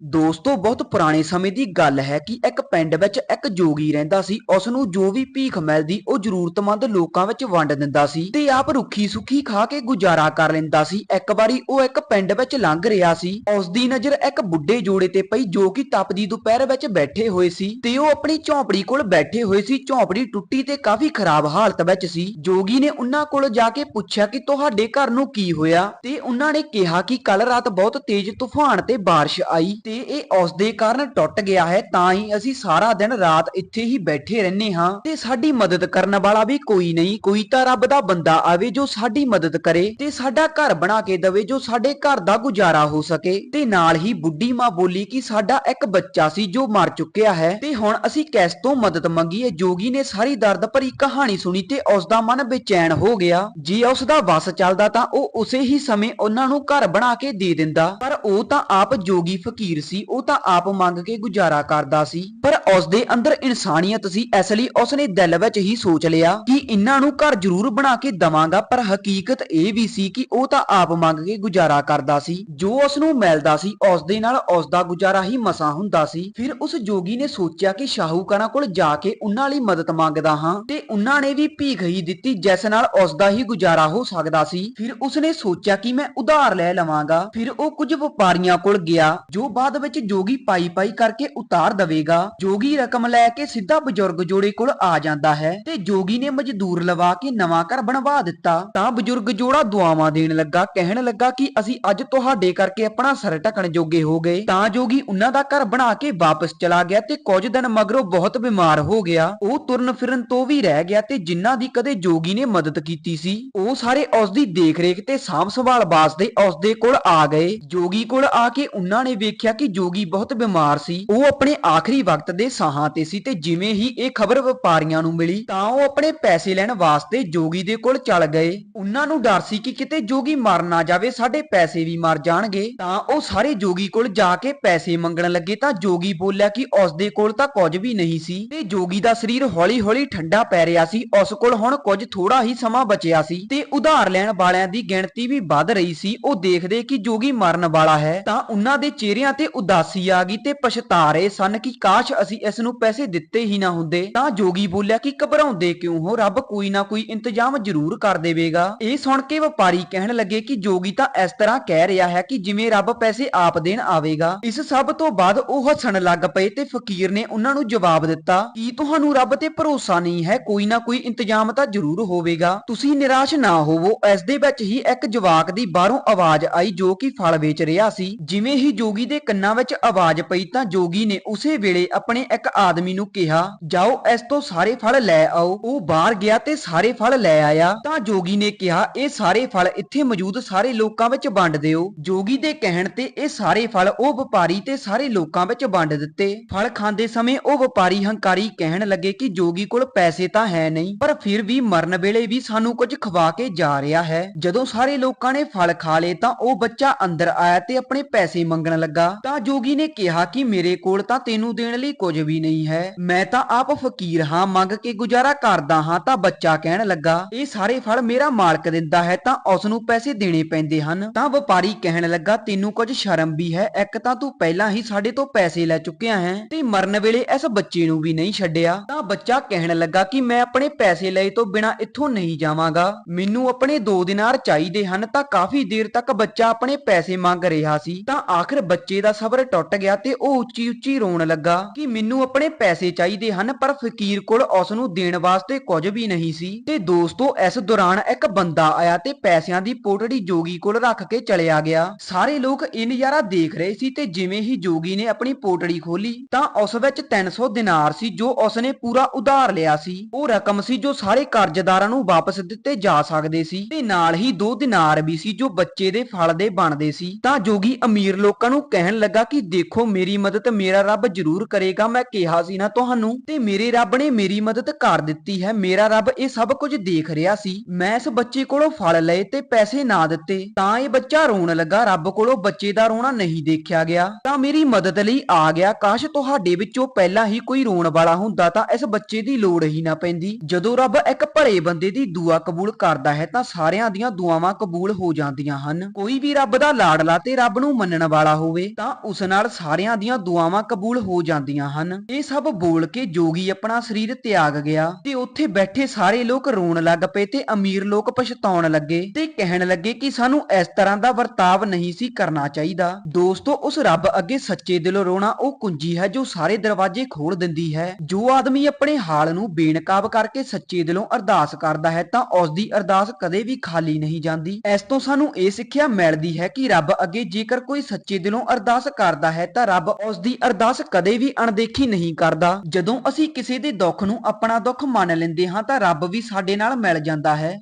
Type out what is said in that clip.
ਦੋਸਤੋ, ਬਹੁਤ ਪੁਰਾਣੇ ਸਮੇਂ ਦੀ ਗੱਲ ਹੈ ਕਿ ਇੱਕ ਪਿੰਡ ਵਿੱਚ ਇੱਕ ਜੋਗੀ ਰਹਿੰਦਾ ਸੀ। ਉਸ ਨੂੰ ਜੋ ਵੀ ਭੀਖ ਮਿਲਦੀ, ਉਹ ਜ਼ਰੂਰਤਮੰਦ ਲੋਕਾਂ ਵਿੱਚ ਵੰਡ ਦਿੰਦਾ ਸੀ ਤੇ ਆਪ ਰੁੱਖੀ ਸੁੱਖੀ ਖਾ ਕੇ ਗੁਜ਼ਾਰਾ ਕਰ ਲੈਂਦਾ ਸੀ। ਇੱਕ ਵਾਰੀ ਉਹ ਇੱਕ ਪਿੰਡ ਵਿੱਚ ਲੰਘ ਰਿਹਾ ਸੀ। ਉਸ ਦੀ ਨਜ਼ਰ ਇੱਕ ਬੁੱਢੇ ਜੋੜੇ ਤੇ ਪਈ, ਜੋ ਕਿ ਤਪਦੀ ਦੁਪਹਿਰ ਵਿੱਚ ਬੈਠੇ ਹੋਏ ਸੀ ਤੇ ਉਹ ਆਪਣੀ ਝੌਂਪੜੀ ਕੋਲ ਬੈਠੇ ਹੋਏ ਸੀ। ਝੌਂਪੜੀ ਟੁੱਟੀ ਤੇ ਕਾਫੀ ਖਰਾਬ ਹਾਲਤ ਵਿੱਚ ਸੀ। ਜੋਗੀ ਨੇ ਉਹਨਾਂ ਕੋਲ ਜਾ ਕੇ ਪੁੱਛਿਆ ਕਿ ਤੁਹਾਡੇ ਘਰ ਨੂੰ ਕੀ ਹੋਇਆ ਤੇ ਉਹਨਾਂ ਨੇ ਕਿਹਾ ਕਿ ਕੱਲ ਰਾਤ ਬਹੁਤ ਤੇਜ਼ ਤੂਫਾਨ ਤੇ ਬਾਰਿਸ਼ ਆਈ ਤੇ ਇਹ ਉਸ ਦੇ ਕਾਰਨ ਟੁੱਟ ਗਿਆ ਹੈ, ਤਾਂ ਹੀ ਅਸੀਂ ਸਾਰਾ ਦਿਨ ਰਾਤ ਇੱਥੇ ਹੀ ਬੈਠੇ ਰਹਿੰਦੇ ਹਾਂ। ਤੇ ਸਾਡੀ ਮਦਦ ਕਰਨ ਵਾਲਾ ਵੀ ਕੋਈ ਨਹੀਂ, ਕੋਈ ਤਾਂ ਰੱਬ ਦਾ ਬੰਦਾ ਆਵੇ ਜੋ ਸਾਡੀ ਮਦਦ ਕਰੇ ਤੇ ਸਾਡਾ ਘਰ ਬਣਾ ਕੇ ਦਵੇ ਜੋ ਸਾਡੇ ਘਰ ਦਾ ਗੁਜ਼ਾਰਾ ਹੋ ਸਕੇ। ਤੇ ਨਾਲ ਹੀ ਬੁੱਢੀ ਮਾਂ ਬੋਲੀ ਕਿ ਸਾਡਾ ਇੱਕ ਬੱਚਾ ਸੀ ਜੋ ਮਰ ਚੁੱਕਿਆ ਹੈ। ਤੇ ਹੁਣ ਅਸੀਂ ਕੈਸ ਤੋਂ ਮਦਦ ਮੰਗੀ ਮੰਗੀਏ? ਜੋਗੀ ਨੇ ਸਾਰੀ ਦਰਦ ਭਰੀ ਕਹਾਣੀ ਸੁਣੀ ਤੇ ਉਸ ਦਾ ਮਨ ਬੇਚੈਨ ਹੋ ਗਿਆ। ਜੇ ਉਸ ਦਾ ਵਸ ਚੱਲਦਾ ਤਾਂ ਉਹ ਉਸੇ ਹੀ ਸਮੇਂ ਉਹਨਾਂ ਨੂੰ ਘਰ ਬਣਾ ਕੇ ਦੇ ਦਿੰਦਾ। ਪਰ ਉਹ ਤਾਂ ਆਪ ਜੋਗੀ ਫਕੀਰ ਸੀ, ਉਹ ਤਾਂ ਆਪ ਮੰਗ ਕੇ ਗੁਜ਼ਾਰਾ ਕਰਦਾ ਸੀ। ਪਰ ਉਸ ਦੇ ਅੰਦਰ ਇਨਸਾਨੀਅਤ ਸੀ, ਇਸ ਲਈ ਉਸ ਨੇ ਦਿਲ ਵਿੱਚ ਹੀ ਸੋਚ ਲਿਆ ਕਿ ਇਹਨਾਂ ਨੂੰ ਘਰ ਜ਼ਰੂਰ ਬਣਾ ਕੇ ਦਵਾਂਗਾ, ਪਰ ਹਕੀਕਤ ਇਹ ਵੀ ਸੀ ਕਿ ਉਹ ਤਾਂ ਆਪ ਮੰਗ ਕੇ ਗੁਜ਼ਾਰਾ ਕਰਦਾ ਸੀ। ਜੋ ਉਸ ਨੂੰ ਮਿਲਦਾ ਸੀ ਉਸ ਦੇ ਨਾਲ ਉਸ ਦਾ ਗੁਜ਼ਾਰਾ ਹੀ ਮਸਾ ਹੁੰਦਾ ਸੀ। ਫਿਰ ਉਸ ਜੋਗੀ ਨੇ ਸੋਚਿਆ ਕਿ ਸ਼ਾਹੂਕਾਰਾਂ ਕੋਲ ਜਾ ਕੇ ਉਹਨਾਂ ਲਈ ਮਦਦ ਮੰਗਦਾ ਹਾਂ, ਤੇ ਉਹਨਾਂ ਨੇ ਵੀ ਭੀਖ ਹੀ ਦਿੱਤੀ, ਜਿਸ ਨਾਲ ਉਸ ਦਾ ਹੀ ਗੁਜ਼ਾਰਾ ਹੋ ਸਕਦਾ ਸੀ। ਫਿਰ ਉਸਨੇ ਸੋਚਿਆ ਕਿ ਮੈਂ ਉਧਾਰ ਲੈ ਲਵਾਂਗਾ। ਫਿਰ ਉਹ ਕੁਝ ਵਪਾਰੀਆਂ ਕੋਲ ਗਿਆ, ਜੋ ਬਾਹਰ ਬਾਅਦ ਵਿੱਚ ਜੋਗੀ ਪਾਈ ਪਾਈ ਕਰਕੇ ਉਤਾਰ ਦਵੇਗਾ। ਜੋਗੀ ਰਕਮ ਲੈ ਕੇ ਸਿੱਧਾ ਬਜ਼ੁਰਗ ਜੋੜੇ ਕੋਲ ਆ ਜਾਂਦਾ ਹੈ ਤੇ ਜੋਗੀ ਨੇ ਮਜ਼ਦੂਰ ਲਵਾ ਕੇ ਨਵਾਂ ਘਰ ਬਣਵਾ ਦਿੱਤਾ। ਤਾਂ ਬਜ਼ੁਰਗ ਜੋੜਾ ਦੁਆਵਾਂ ਦੇਣ ਲੱਗਾ, ਕਹਿਣ ਲੱਗਾ ਕਿ ਅਸੀਂ ਅੱਜ ਤੁਹਾਡੇ ਕਰਕੇ ਆਪਣਾ ਸਰ ਢਕਣ ਜੋਗੇ ਹੋ ਗਏ। ਤਾਂ ਜੋਗੀ ਉਹਨਾਂ ਦਾ ਘਰ ਬਣਾ ਕੇ ਵਾਪਸ ਚਲਾ ਗਿਆ ਤੇ ਕੁਝ ਦਿਨ ਮਗਰੋਂ ਬਹੁਤ ਬਿਮਾਰ ਹੋ ਗਿਆ। ਉਹ ਤੁਰਨ ਫਿਰਨ ਤੋਂ ਵੀ ਰਹਿ ਗਿਆ ਤੇ ਜਿਨ੍ਹਾਂ ਦੀ ਕਦੇ ਜੋਗੀ ਨੇ ਮਦਦ ਕੀਤੀ ਸੀ, ਉਹ ਸਾਰੇ ਉਸ ਦੀ ਦੇਖਰੇਖ ਤੇ ਸਾਂਭ ਸੰਭਾਲ ਵਾਸਤੇ ਉਸ ਦੇ ਕੋਲ ਆ ਗਏ। ਜੋਗੀ ਕੋਲ ਆ ਕੇ ਉਹਨਾਂ ਨੇ ਵੇਖਿਆ ਕਿ ਜੋਗੀ ਬਹੁਤ ਬਿਮਾਰ ਸੀ, ਉਹ ਆਪਣੇ ਆਖਰੀ ਵਕਤ ਦੇ ਸਾਹਾਂ ਤੇ ਸੀ ਤੇ ਜਿਵੇਂ ਹੀ ਇਹ ਖਬਰ ਵਪਾਰੀਆਂ ਨੂੰ ਮਿਲੀ ਤਾਂ ਉਹ ਆਪਣੇ ਪੈਸੇ ਲੈਣ ਵਾਸਤੇ ਜੋਗੀ ਦੇ ਕੋਲ ਚੱਲ ਗਏ। ਉਹਨਾਂ ਨੂੰ ਡਰ ਸੀ ਕਿ ਕਿਤੇ ਜੋਗੀ ਮਰ ਨਾ ਜਾਵੇ, ਸਾਡੇ ਪੈਸੇ ਵੀ ਮਰ ਜਾਣਗੇ। ਤਾਂ ਉਹ ਸਾਰੇ ਜੋਗੀ ਕੋਲ ਜਾ ਕੇ ਪੈਸੇ ਮੰਗਣ ਲੱਗੇ ਤਾਂ ਜੋਗੀ ਬੋਲਿਆ ਕਿ ਉਸ ਦੇ ਕੋਲ ਤਾਂ ਕੁਝ ਵੀ ਨਹੀਂ ਸੀ ਤੇ ਜੋਗੀ ਦਾ ਸਰੀਰ ਹੌਲੀ-ਹੌਲੀ ਠੰਡਾ ਪੈ ਰਿਹਾ ਸੀ, ਉਸ ਕੋਲ ਹੁਣ ਕੁਝ ਥੋੜਾ ਹੀ ਸਮਾਂ ਬਚਿਆ ਸੀ ਤੇ ਉਧਾਰ ਲੈਣ ਵਾਲਿਆਂ ਦੀ ਗਿਣਤੀ ਵੀ ਵੱਧ ਰਹੀ ਸੀ। ਉਹ ਦੇਖਦੇ ਕਿ ਜੋਗੀ ਮਰਨ ਵਾਲਾ ਹੈ ਤਾਂ ਉਹਨਾਂ ਦੇ ਚਿਹਰਿਆਂ ਤੇ ਉਦਾਸੀ ਆ ਗਈ ਤੇ ਪਛਤਾ ਰਹੇ ਸਨ ਕਿ ਕਾਸ਼ ਅਸੀਂ ਇਸ ਨੂੰ ਪੈਸੇ ਦਿੱਤੇ ਹੀ ਨਾ ਹੁੰਦੇ। ਤਾਂ ਜੋਗੀ ਬੋਲਿਆ ਕਿ ਘਬਰਾਉਂਦੇ ਕਿਉਂ ਹੋ? ਰੱਬ ਕੋਈ ਨਾ ਕੋਈ ਇੰਤਜ਼ਾਮ ਜ਼ਰੂਰ ਕਰ ਦੇਵੇਗਾ। ਇਹ ਸੁਣ ਕੇ ਵਪਾਰੀ ਕਹਿਣ ਲੱਗੇ ਕਿ ਜੋਗੀ ਤਾਂ ਇਸ ਤਰ੍ਹਾਂ ਕਹਿ ਰਿਹਾ ਹੈ ਕਿ ਜਿਵੇਂ ਰੱਬ ਪੈਸੇ ਆਪ ਦੇਣ ਆਵੇਗਾ। ਇਸ ਸਭ ਤੋਂ ਬਾਅਦ ਉਹ ਹੱਸਣ ਲੱਗ ਪਏ ਤੇ ਫਕੀਰ ਨੇ ਉਹਨਾਂ ਨੂੰ ਜਵਾਬ ਦਿੱਤਾ, ਕਿ ਤੁਹਾਨੂੰ ਰੱਬ ਤੇ ਭਰੋਸਾ ਨਹੀਂ ਹੈ? ਕੋਈ ਨਾ ਕੋਈ ਇੰਤਜ਼ਾਮ ਤਾਂ ਜ਼ਰੂਰ ਹੋਵੇਗਾ। ਤੁਸੀਂ ਨਿਰਾਸ਼ ਨਾ ਹੋਵੋ। ਇਸ ਦੇ ਵਿੱਚ ਹੀ ਇੱਕ ਜਵਾਕ ਦੀ ਬਾਹਰੋਂ ਆਵਾਜ਼ ਆਈ ਜੋ ਕਿ ਫਲ ਵੇਚ ਰਿਹਾ ਸੀ। ਜਿਵੇਂ ਹੀ ਜੋਗੀ ਦੇ ਕੰਨਾਂ ਵਿੱਚ ਆਵਾਜ਼ ਪਈ ਤਾਂ ਜੋਗੀ ਨੇ ਉਸੇ ਵੇਲੇ ਆਪਣੇ ਇੱਕ ਆਦਮੀ ਨੂੰ ਕਿਹਾ, ਜਾਓ ਇਸ ਤੋਂ ਸਾਰੇ ਫਲ ਲੈ ਆਓ। ਉਹ ਬਾਹਰ ਗਿਆ ਤੇ ਸਾਰੇ ਫਲ ਲੈ ਆਇਆ। ਤਾਂ ਜੋਗੀ ਨੇ ਕਿਹਾ, ਇਹ ਸਾਰੇ ਫਲ ਇੱਥੇ ਮੌਜੂਦ ਸਾਰੇ ਲੋਕਾਂ ਵਿੱਚ ਵੰਡ ਦਿਓ। ਜੋਗੀ ਦੇ ਕਹਿਣ ਤੇ ਇਹ ਸਾਰੇ ਫਲ ਉਹ ਵਪਾਰੀ ਤੇ ਸਾਰੇ ਲੋਕਾਂ ਵਿੱਚ ਵੰਡ ਦਿੱਤੇ। ਫਲ ਖਾਂਦੇ ਸਮੇਂ ਉਹ ਵਪਾਰੀ ਹੰਕਾਰੀ ਕਹਿਣ ਲੱਗੇ ਕਿ ਜੋਗੀ ਕੋਲ ਪੈਸੇ ਤਾਂ ਹੈ ਨਹੀਂ, ਪਰ ਫਿਰ ਵੀ ਮਰਨ ਵੇਲੇ ਵੀ ਸਾਨੂੰ ਕੁਝ ਖਵਾ ਕੇ ਜਾ ਰਿਹਾ ਹੈ। ਜਦੋਂ ਸਾਰੇ ਲੋਕਾਂ ਨੇ ਫਲ ਖਾ ਲਏ ਤਾਂ ਉਹ ਬੱਚਾ ਅੰਦਰ ਆਇਆ ਤੇ ਆਪਣੇ ਪੈਸੇ ਮੰਗਣ ਲੱਗਾ। ਤਾਂ ਜੋਗੀ ਨੇ ਕਿਹਾ ਕਿ ਮੇਰੇ ਕੋਲ ਤਾਂ ਤੈਨੂੰ ਦੇਣ ਲਈ ਕੁਝ ਵੀ ਨਹੀਂ ਹੈ। ਮੈਂ ਤਾਂ ਆਪ ਫਕੀਰ ਹਾਂ, ਮੰਗ ਕੇ ਗੁਜ਼ਾਰਾ ਕਰਦਾ ਹਾਂ, ਤਾਂ ਬੱਚਾ ਕਹਿਣ ਲੱਗਾ, ਇਹ ਸਾਰੇ ਫਲ ਮੇਰਾ ਮਾਲਕ ਦਿੰਦਾ ਹੈ, ਤਾਂ ਉਸ ਨੂੰ ਪੈਸੇ ਦੇਣੇ ਪੈਂਦੇ ਹਨ। ਤਾਂ ਵਪਾਰੀ ਕਹਿਣ ਲੱਗਾ, ਤੈਨੂੰ ਕੁਝ ਸ਼ਰਮ ਵੀ ਹੈ, ਇੱਕ ਤਾਂ ਤੂੰ ਪਹਿਲਾਂ ਹੀ ਸਾਡੇ ਤੋਂ ਪੈਸੇ ਲੈ ਚੁੱਕਿਆ ਹੈ, ਤੇ ਮਰਨ ਵੇਲੇ ਇਸ ਬੱਚੇ ਨੂੰ ਵੀ ਨਹੀਂ ਛੱਡਿਆ। ਤਾਂ ਬੱਚਾ ਕਹਿਣ ਲੱਗਾ ਕਿ ਮੈਂ ਆਪਣੇ ਪੈਸੇ ਲਏ ਤੋਂ ਬਿਨਾ ਇੱਥੋਂ ਨਹੀਂ ਜਾਵਾਂਗਾ। ਮੈਨੂੰ ਆਪਣੇ 2 ਦਿਨਾਰ ਚਾਹੀਦੇ ਹਨ, ਤਾਂ ਕਾਫੀ ਦੇਰ ਤੱਕ ਬੱਚਾ ਆਪਣੇ ਪੈਸੇ ਮੰਗ ਰਿਹਾ ਸੀ। ਤਾਂ ਆਖਰ ਬੱਚੇ ਦਾ ਸਬਰ ਟੁੱਟ ਗਿਆ ਤੇ ਉਹ ਉੱਚੀ ਉੱਚੀ ਰੋਣ ਲੱਗਾ ਕਿ ਮੈਨੂੰ ਆਪਣੇ ਪੈਸੇ ਚਾਹੀਦੇ ਹਨ, ਪਰ ਫਕੀਰ ਕੋਲ ਉਸ ਨੂੰ ਦੇਣ ਵਾਸਤੇ ਕੁਝ ਵੀ ਨਹੀਂ ਸੀ। ਤੇ ਦੋਸਤੋ, ਇਸ ਦੌਰਾਨ ਇੱਕ ਬੰਦਾ ਆਇਆ ਤੇ ਪੈਸਿਆਂ ਦੀ ਪੋਟੜੀ ਜੋਗੀ ਕੋਲ ਰੱਖ ਕੇ ਚਲਿਆ ਗਿਆ। ਸਾਰੇ ਲੋਕ ਇਹ ਨਜ਼ਾਰਾ ਦੇਖ ਰਹੇ ਸੀ ਤੇ ਜਿਵੇਂ ਹੀ ਜੋਗੀ ਨੇ ਆਪਣੀ ਪੋਟੜੀ ਖੋਲੀ ਤਾਂ ਉਸ ਵਿੱਚ 300 ਦਿਨਾਰ ਸੀ ਜੋ ਉਸਨੇ ਪੂਰਾ ਉਧਾਰ ਲਿਆ ਸੀ। ਉਹ ਰਕਮ ਸੀ ਜੋ ਸਾਰੇ ਕਰਜ਼ਦਾਰਾਂ ਨੂੰ ਵਾਪਸ ਦਿੱਤੇ ਜਾ ਸਕਦੇ ਸੀ ਤੇ ਨਾਲ ਹੀ ਦੋ ਦਿਨਾਰ ਵੀ ਸੀ ਜੋ ਬੱਚੇ ਦੇ ਫਲ ਦੇ ਬਣਦੇ ਸੀ। ਤਾਂ ਜੋਗੀ ਅਮੀਰ ਲੋਕਾਂ ਨੂੰ ਕਹਿਣ ਲੱਗਾ ਕਿ ਦੇਖੋ ਮੇਰੀ ਮਦਦ ਮੇਰਾ ਰੱਬ ਜ਼ਰੂਰ ਕਰੇਗਾ, ਮੈਂ ਕਿਹਾ ਸੀ ਨਾ ਤੁਹਾਨੂੰ। ਤੇ ਮੇਰੇ ਰੱਬ ਨੇ ਮੇਰੀ ਮਦਦ ਕਰ ਦਿੱਤੀ ਹੈ, ਮੇਰਾ ਰੱਬ ਇਹ ਸਭ ਕੁਝ ਦੇਖ ਰਿਹਾ ਸੀ। ਮੈਂ ਇਸ ਬੱਚੇ ਕੋਲੋਂ ਫਲ ਲਏ ਤੇ ਪੈਸੇ ਨਾ ਦਿੱਤੇ। ਤਾਂ ਇਹ ਬੱਚਾ ਰੋਣ ਲੱਗਾ, ਰੱਬ ਕੋਲੋਂ ਬੱਚੇ ਦਾ ਰੋਣਾ ਨਹੀਂ ਦੇਖਿਆ ਗਿਆ। ਤਾਂ ਮੇਰੀ ਮਦਦ ਲਈ ਆ ਗਿਆ। ਕਾਸ਼ ਤੁਹਾਡੇ ਵਿੱਚੋਂ ਪਹਿਲਾਂ ਹੀ ਕੋਈ ਰੋਣ ਵਾਲਾ ਹੁੰਦਾ ਤਾਂ ਇਸ ਬੱਚੇ ਦੀ ਲੋੜ ਹੀ ਨਾ ਪੈਂਦੀ। ਜਦੋਂ ਰੱਬ ਇੱਕ ਭਲੇ ਬੰਦੇ ਦੀ ਦੁਆ ਕਬੂਲ ਕਰਦਾ ਹੈ ਤਾਂ ਸਾਰਿਆਂ ਦੀਆਂ ਦੁਆਵਾਂ ਕਬੂਲ ਹੋ ਜਾਂਦੀਆਂ ਹਨ। ਕੋਈ ਵੀ ਰੱਬ ਦਾ ਲਾਡਲਾ ਤੇ ਰੱਬ ਨੂੰ ਮੰਨਣ ਵਾਲਾ ਹੋਵੇ, ਤਾਂ ਉਸ ਨਾਲ ਸਾਰਿਆਂ ਦੀਆਂ ਦੁਆਵਾਂ ਕਬੂਲ ਹੋ ਜਾਂਦੀਆਂ ਹਨ। ਇਹ ਸਭ ਬੋਲ ਕੇ ਜੋਗੀ ਆਪਣਾ ਸਰੀਰ ਤਿਆਗ ਗਿਆ ਤੇ ਉੱਥੇ ਬੈਠੇ ਸਾਰੇ ਲੋਕ ਰੋਣ ਲੱਗ ਪਏ ਤੇ ਅਮੀਰ ਲੋਕ ਪਛਤਾਉਣ ਲੱਗੇ ਤੇ ਕਹਿਣ ਲੱਗੇ ਕਿ ਸਾਨੂੰ ਇਸ ਤਰ੍ਹਾਂ ਦਾ ਵਰਤਾਵ ਨਹੀਂ ਸੀ ਕਰਨਾ ਚਾਹੀਦਾ। ਦੋਸਤੋ, ਉਸ ਰੱਬ ਅੱਗੇ ਸੱਚੇ ਦਿਲੋਂ ਰੋਣਾ ਉਹ ਕੁੰਜੀ ਹੈ ਜੋ ਸਾਰੇ ਦਰਵਾਜ਼ੇ ਖੋਲ ਦਿੰਦੀ ਹੈ। ਜੋ ਆਦਮੀ ਆਪਣੇ ਹਾਲ ਨੂੰ ਬੇਨਕਾਬ ਕਰਕੇ ਸੱਚੇ ਦਿਲੋਂ ਅਰਦਾਸ ਕਰਦਾ ਹੈ ਤਾਂ ਉਸ ਦੀ ਅਰਦਾਸ ਕਦੇ ਵੀ ਖਾਲੀ ਨਹੀਂ ਜਾਂਦੀ। ਇਸ ਤੋਂ ਸਾਨੂੰ ਇਹ ਸਿੱਖਿਆ ਮਿਲਦੀ ਹੈ ਕਿ ਰੱਬ ਅੱਗੇ ਜੇਕਰ ਕੋਈ ਸੱਚੇ ਦਿਲੋਂ ਅਰਦਾਸ ਅਰਦਾਸ ਕਰਦਾ ਹੈ ਤਾਂ ਰੱਬ ਉਸ ਦੀ ਅਰਦਾਸ ਕਦੇ ਵੀ ਅਣਦੇਖੀ ਨਹੀਂ ਕਰਦਾ। ਜਦੋਂ ਅਸੀਂ ਕਿਸੇ ਦੇ ਦੁੱਖ ਨੂੰ ਆਪਣਾ ਦੁੱਖ ਮੰਨ ਲੈਂਦੇ ਹਾਂ ਤਾਂ ਰੱਬ ਵੀ ਸਾਡੇ ਨਾਲ ਮਿਲ ਜਾਂਦਾ ਹੈ।